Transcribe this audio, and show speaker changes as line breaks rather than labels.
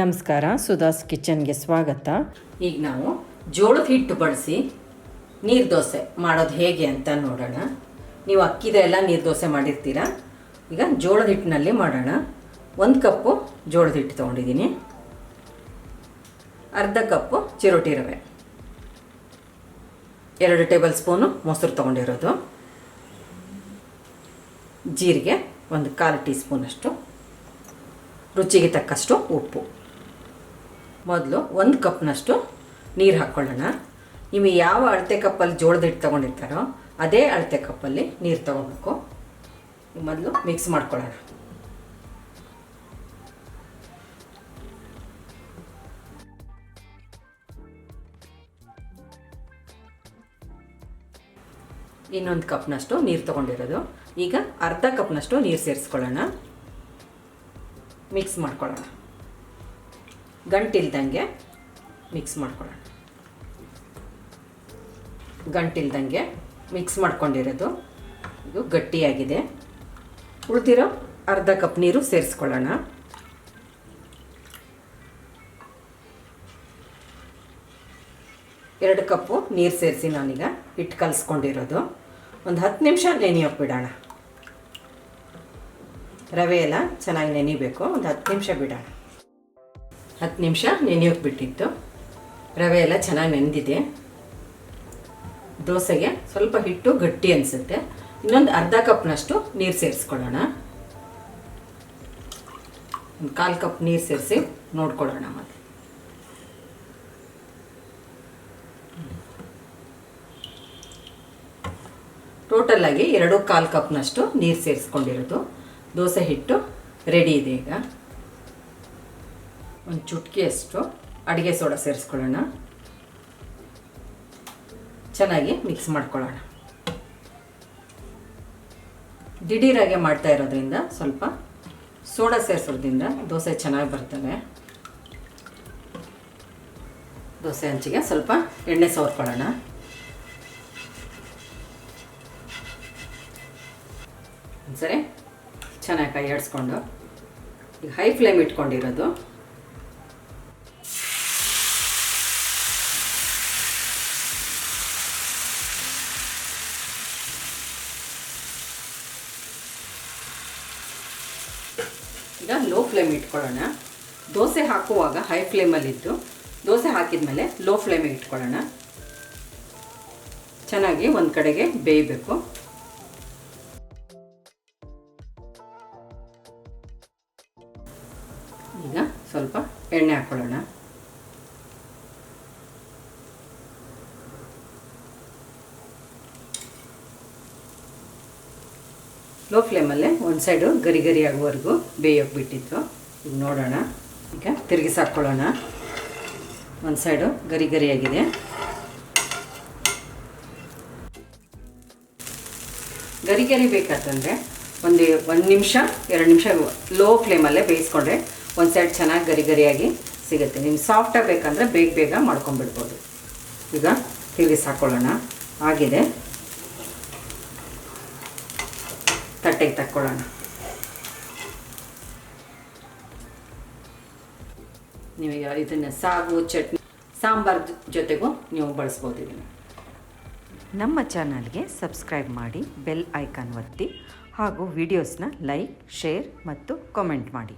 ನಮಸ್ಕಾರ ಸುಧಾಸ್ ಕಿಚನ್ಗೆ ಸ್ವಾಗತ.
ಈಗ ನಾವು ಜೋಳದ ಹಿಟ್ಟು ಬಳಸಿ ನೀರು ದೋಸೆ ಮಾಡೋದು ಹೇಗೆ ಅಂತ ನೋಡೋಣ. ನೀವು ಅಕ್ಕಿದೆಲ್ಲ ನೀರು ದೋಸೆ ಮಾಡಿರ್ತೀರಾ? ಈಗ ಜೋಳದ ಹಿಟ್ಟಿನಲ್ಲಿ ಮಾಡೋಣ. ಒಂದು ಕಪ್ಪು ಜೋಳದ ಹಿಟ್ಟು ತೊಗೊಂಡಿದ್ದೀನಿ. ಅರ್ಧ ಕಪ್ಪು ಚಿರೋಟಿ ರವೆ. ಎರಡು ಟೇಬಲ್ ಸ್ಪೂನು ಮೊಸರು ತೊಗೊಂಡಿರೋದು. ಜೀರಿಗೆ ಒಂದು ಕಾಲು ಟೀ ಸ್ಪೂನಷ್ಟು ರುಚಿಗೆ ತಕ್ಕಷ್ಟು ಉಪ್ಪು. ಮೊದಲು ಒಂದು ಕಪ್ನಷ್ಟು ನೀರು ಹಾಕ್ಕೊಳ್ಳೋಣ ನೀವು ಯಾವ ಅಳತೆ ಕಪ್ಪಲ್ಲಿ ಜೋಳದ ಹಿಟ್ಟು ತೊಗೊಂಡಿರ್ತಾರೋ ಅದೇ ಅಳತೆ ಕಪ್ಪಲ್ಲಿ ನೀರು ತೊಗೊಬೇಕು. ಮೊದಲು ಮಿಕ್ಸ್ ಮಾಡ್ಕೊಳ್ಳೋಣ. ಇನ್ನೊಂದು ಕಪ್ನಷ್ಟು ನೀರು ತೊಗೊಂಡಿರೋದು. ಈಗ ಅರ್ಧ ಕಪ್ನಷ್ಟು ನೀರು ಸೇರಿಸ್ಕೊಳ್ಳೋಣ. ಮಿಕ್ಸ್ ಮಾಡ್ಕೊಳ್ಳೋಣ. ಗಂಟಿಲ್ದಂಗೆ ಮಿಕ್ಸ್ ಮಾಡ್ಕೊಳ್ಳೋಣ. ಗಂಟಿಲ್ದಂಗೆ ಮಿಕ್ಸ್ ಮಾಡ್ಕೊಂಡಿರೋದು. ಇದು ಗಟ್ಟಿಯಾಗಿದೆ. ಉಳಿದಿರೋ ಅರ್ಧ ಕಪ್ ನೀರು ಸೇರಿಸ್ಕೊಳ್ಳೋಣ. ಎರಡು ಕಪ್ಪು ನೀರು ಸೇರಿಸಿ ನಾನೀಗ ಹಿಟ್ಟು ಕಲಿಸ್ಕೊಂಡಿರೋದು. ಒಂದು ಹತ್ತು ನಿಮಿಷ ನೆನೆಯೋಕೆ ಬಿಡೋಣ. ರವೆ ಎಲ್ಲ ಚೆನ್ನಾಗಿ ನೆನಿಬೇಕು. ಒಂದು ಹತ್ತು ನಿಮಿಷ ಬಿಡೋಣ. ಹತ್ತು ನಿಮಿಷ ನೆನೆಯೋಕೆ ಬಿಟ್ಟಿತ್ತು. ರವೆ ಎಲ್ಲ ಚೆನ್ನಾಗಿ ನೆಂದಿದೆ. ದೋಸೆಗೆ ಸ್ವಲ್ಪ ಹಿಟ್ಟು ಗಟ್ಟಿ ಅನಿಸುತ್ತೆ. ಇನ್ನೊಂದು ಅರ್ಧ ಕಪ್ನಷ್ಟು ನೀರು ಸೇರಿಸ್ಕೊಳ್ಳೋಣ. ಒಂದು ಕಾಲು ಕಪ್ ನೀರು ಸೇರಿಸಿ ನೋಡ್ಕೊಳ್ಳೋಣ ಮತ್ತೆ. ಟೋಟಲಾಗಿ ಎರಡು ಕಾಲು ಕಪ್ನಷ್ಟು ನೀರು ಸೇರಿಸ್ಕೊಂಡಿರೋದು. ದೋಸೆ ಹಿಟ್ಟು ರೆಡಿ ಇದೆ ಈಗ. ಒಂದು ಚುಟ್ಕಿಯಷ್ಟು ಅಡುಗೆ ಸೋಡಾ ಸೇರಿಸ್ಕೊಳ್ಳೋಣ. ಚೆನ್ನಾಗಿ ಮಿಕ್ಸ್ ಮಾಡ್ಕೊಳ್ಳೋಣ. ದಿಢೀರಾಗೆ ಮಾಡ್ತಾ ಇರೋದ್ರಿಂದ ಸ್ವಲ್ಪ ಸೋಡಾ ಸೇರಿಸೋದ್ರಿಂದ ದೋಸೆ ಚೆನ್ನಾಗಿ ಬರ್ತವೆ ದೋಸೆ ಹಂಚಿಗೆ ಸ್ವಲ್ಪ ಎಣ್ಣೆ ಸವರ್ಕೊಳ್ಳೋಣ ಸರಿ ಚೆನ್ನಾಗಿ ಕೈ ಆಡಿಸ್ಕೊಂಡು ಈಗ ಹೈ ಫ್ಲೇಮ್ ಇಟ್ಕೊಂಡಿರೋದು. ಈಗ ಲೋ ಫ್ಲೇಮ್ ಇಟ್ಕೊಳ್ಳೋಣ. ದೋಸೆ ಹಾಕುವಾಗ ಹೈ ಫ್ಲೇಮಲ್ಲಿದ್ದು, ದೋಸೆ ಹಾಕಿದ್ಮೇಲೆ ಲೋ ಫ್ಲೇಮಿಗೆ ಇಟ್ಕೊಳ್ಳೋಣ. ಚೆನ್ನಾಗಿ ಒಂದು ಕಡೆಗೆ ಬೇಯಬೇಕು. ಈಗ ಸ್ವಲ್ಪ ಎಣ್ಣೆ ಹಾಕ್ಕೊಳ್ಳೋಣ ಲೋ ಫ್ಲೇಮಲ್ಲೇ ಒಂದು ಸೈಡು ಗರಿ ಗರಿ ಆಗುವವರೆಗೂ ಬೇಯೋಕೆ ಬಿಟ್ಟಿತ್ತು ಈಗ ನೋಡೋಣ. ಈಗ ತಿರುಗಿಸಿ ಒಂದು ಸೈಡು ಗರಿ ಗರಿಯಾಗಿದೆ ಗರಿ ಗರಿ ಬೇಕಂತಂದರೆ ಒಂದು ಒಂದು ನಿಮಿಷ, ಎರಡು ನಿಮಿಷ ಲೋ ಫ್ಲೇಮಲ್ಲೇ ಬೇಯಿಸ್ಕೊಂಡ್ರೆ ಒಂದು ಸೈಡ್ ಚೆನ್ನಾಗಿ ಗರಿ ಗರಿಯಾಗಿ ಸಿಗುತ್ತೆ. ನಿಮ್ಗೆ ಸಾಫ್ಟಾಗಿ ಬೇಕಂದರೆ ಬೇಗ ಬೇಗ ಮಾಡ್ಕೊಂಬಿಡ್ಬೋದು ಈಗ ತಿರುಗಿಸಿ ಹಾಕ್ಕೊಳ್ಳೋಣ ಆಗಿದೆ. ತಟ್ಟೆಗೆ ತಕ್ಕೊಳ್ಳೋಣ. ನೀವೀಗ ಇದನ್ನು ಸಾಗು, ಚಟ್ನಿ, ಸಾಂಬಾರ್ ಜೊತೆಗೂ ನೀವು ಬಳಸ್ಬೋದು ಇದನ್ನು.
ನಮ್ಮ ಚಾನಲ್ಗೆ ಸಬ್ಸ್ಕ್ರೈಬ್ ಮಾಡಿ, ಬೆಲ್ ಐಕಾನ್ ಒತ್ತಿ ಹಾಗೂ ವಿಡಿಯೋಸ್ನ ಲೈಕ್, ಶೇರ್ ಮತ್ತು ಕಾಮೆಂಟ್ ಮಾಡಿ.